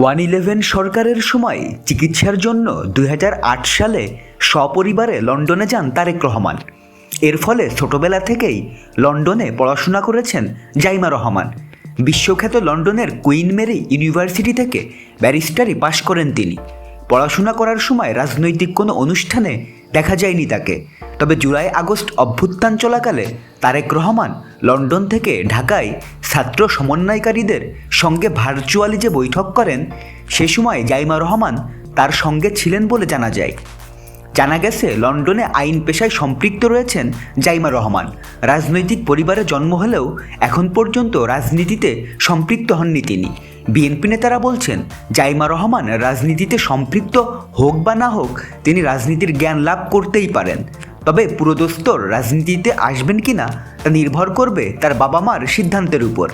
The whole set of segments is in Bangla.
ওয়ান ইলেভেন সরকারের সময় চিকিৎসার জন্য দু হাজার আট সালে সপরিবারে লন্ডনে যান তারেক রহমান। এর ফলে ছোটবেলা থেকেই লন্ডনে পড়াশোনা করেছেন জাইমা রহমান। বিশ্বখ্যাত লন্ডনের কুইন মেরি ইউনিভার্সিটি থেকে ব্যারিস্টারি পাশ করেন তিনি। পড়াশোনা করার সময় রাজনৈতিক কোনো অনুষ্ঠানে দেখা যায়নি তাকে। তবে জুলাই আগস্ট অভ্যুত্থান চলাকালে তারেক রহমান লন্ডন থেকে ঢাকায় ছাত্র সমন্বয়কারীদের সঙ্গে ভার্চুয়ালি যে বৈঠক করেন, সে সময় জাইমা রহমান তার সঙ্গে ছিলেন বলে জানা যায়। জানা গেছে, লন্ডনে আইন পেশায় সম্পৃক্ত রয়েছেন জাইমা রহমান। রাজনৈতিক পরিবারে জন্ম হলেও এখন পর্যন্ত রাজনীতিতে সম্পৃক্ত হননি তিনি। বিএনপি নেতারা বলছেন, জাইমা রহমান রাজনীতিতে সম্পৃক্ত হোক বা না হোক, তিনি রাজনীতির জ্ঞান লাভ করতেই পারেন। তবে পুরোদস্তর রাজনীতিতে আসবেন কি না তা নির্ভর করবে তার বাবা মার সিদ্ধান্তের উপর।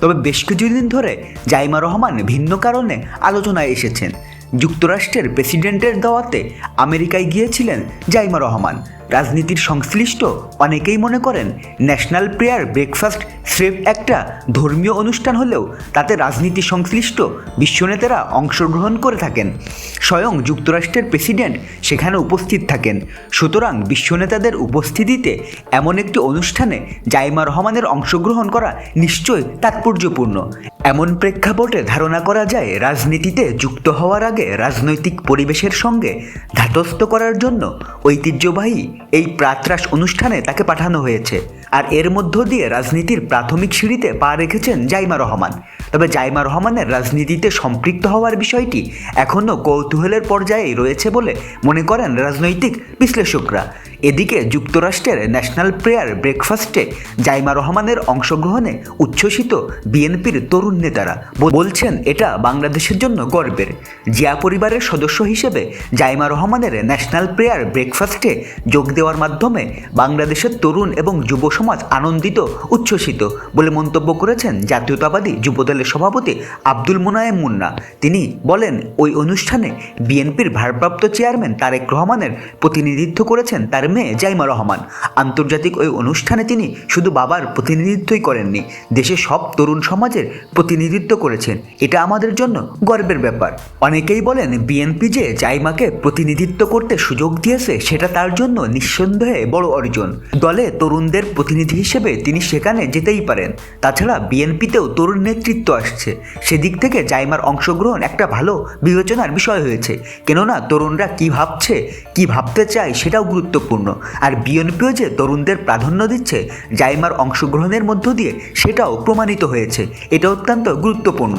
তবে বেশ কিছুদিন ধরে জাইমা রহমান ভিন্ন কারণে আলোচনায় এসেছেন। যুক্তরাষ্ট্রের প্রেসিডেন্টের দাওয়াতে আমেরিকায় গিয়েছিলেন জাইমা রহমান। রাজনীতির সংশ্লিষ্ট অনেকেই মনে করেন ন্যাশনাল প্রেয়ার ব্রেকফাস্ট স্রেফ একটা ধর্মীয় অনুষ্ঠান হলেও তাতে রাজনীতি সংশ্লিষ্ট বিশ্বনেতারা অংশগ্রহণ করে থাকেন। স্বয়ং যুক্তরাষ্ট্রের প্রেসিডেন্ট সেখানে উপস্থিত থাকেন। সুতরাং বিশ্বনেতাদের উপস্থিতিতে এমন একটি অনুষ্ঠানে জাইমা রহমানের অংশগ্রহণ করা নিশ্চয়ই তাৎপর্যপূর্ণ। এমন প্রেক্ষাপটে ধারণা করা যায়, রাজনীতিতে যুক্ত হওয়ার আগে রাজনৈতিক পরিবেশের সঙ্গে ধাতস্থ করার জন্য ঐতিহ্যবাহী এই প্রাতরাস অনুষ্ঠানে তাকে পাঠানো হয়েছে। আর এর মধ্য দিয়ে রাজনীতির প্রাথমিক সিঁড়িতে পা রেখেছেন জাইমা রহমান। তবে জাইমা রহমানের রাজনীতিতে সম্পৃক্ত হওয়ার বিষয়টি এখনও কৌতূহলের পর্যায়ে রয়েছে বলে মনে করেন রাজনৈতিক বিশ্লেষকরা। এদিকে যুক্তরাষ্ট্রের ন্যাশনাল প্রেয়ার ব্রেকফাস্টে জাইমা রহমানের অংশগ্রহণে উচ্ছ্বসিত বিএনপির তরুণ নেতারা বলছেন এটা বাংলাদেশের জন্য গর্বের। জিয়া পরিবারের সদস্য হিসেবে জাইমা রহমানের ন্যাশনাল প্রেয়ার ব্রেকফাস্টে যোগ দেওয়ার মাধ্যমে বাংলাদেশের তরুণ এবং যুব সমাজ আনন্দিত, উচ্ছ্বসিত বলে মন্তব্য করেছেন জাতীয়তাবাদী যুবদলের সভাপতি আব্দুল মোনায়েম মুন্না। তিনি বলেন, ওই অনুষ্ঠানে বিএনপির ভারপ্রাপ্ত চেয়ারম্যান তারেক রহমানের প্রতিনিধিত্ব করেছেন তার মেয়ে জাইমা রহমান। আন্তর্জাতিক ওই অনুষ্ঠানে তিনি শুধু বাবার প্রতিনিধিত্বই করেননি, দেশের সব তরুণ সমাজের প্রতিনিধিত্ব করেছেন। এটা আমাদের জন্য গর্বের ব্যাপার। অনেকেই বলেন, বিএনপি যে জাইমাকে প্রতিনিধিত্ব করতে সুযোগ দিয়েছে, সেটা তার জন্য নিঃসন্দেহে বড় অর্জন। দলে তরুণদের প্রতিনিধি হিসেবে তিনি সেখানে যেতেই পারেন। তাছাড়া বিএনপিতেও তরুণ নেতৃত্ব আসছে। সেদিক থেকে জাইমার অংশগ্রহণ একটা ভালো বিবেচনার বিষয় হয়েছে। কেননা তরুণরা কি ভাবছে, কি ভাবতে চায় সেটাও গুরুত্বপূর্ণ। আর বিএনপিও যে তরুণদের প্রাধান্য দিচ্ছে, জাইমার অংশগ্রহণের মধ্য দিয়ে সেটাও প্রমাণিত হয়েছে। এটা অত্যন্ত গুরুত্বপূর্ণ।